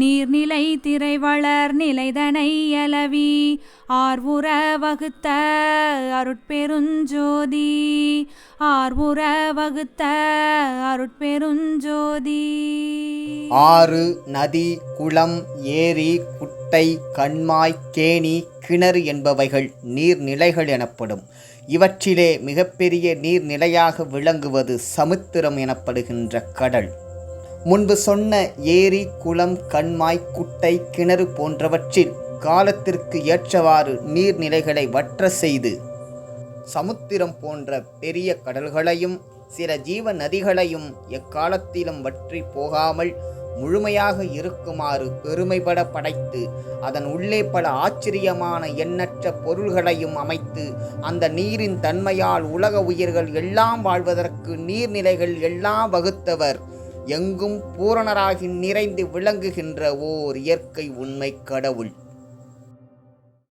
நீர்நிலை திரை வளர் நிலைதனை அலவி ஆர்வுற வகுத்த அருட்பெருஞ்சோதி. ஆர்வுற வகுத்த அருட்பெருஞ்சோதி. ஆறு நதி குளம் ஏரி குட்டை கண்மாய் கேணி கிணறு என்பவைகள் நீர்நிலைகள் எனப்படும். இவற்றிலே மிகப்பெரிய நீர்நிலையாக விளங்குவது சமுத்திரம் எனப்படுகின்ற கடல். முன்பு சொன்ன ஏரி குளம் கண்மாய் குட்டை கிணறு போன்றவற்றில் காலத்திற்கு ஏற்றவாறு நீர்நிலைகளை வற்ற செய்து சமுத்திரம் போன்ற பெரிய கடல்களையும் சில ஜீவ நதிகளையும் எக்காலத்திலும் வற்றி போகாமல் முழுமையாக இருக்குமாறு பெருமைபட படைத்து அதன் உள்ளே பல ஆச்சரியமான எண்ணற்ற பொருள்களையும் அமைத்து அந்த நீரின் தன்மையால் உலக உயிர்கள் எல்லாம் வாழ்வதற்கு நீர்நிலைகள் எல்லாம் வகுத்தவர் எங்கும் பூரணராகி நிறைந்து விளங்குகின்ற ஓர் இயற்கை உண்மை கடவுள்.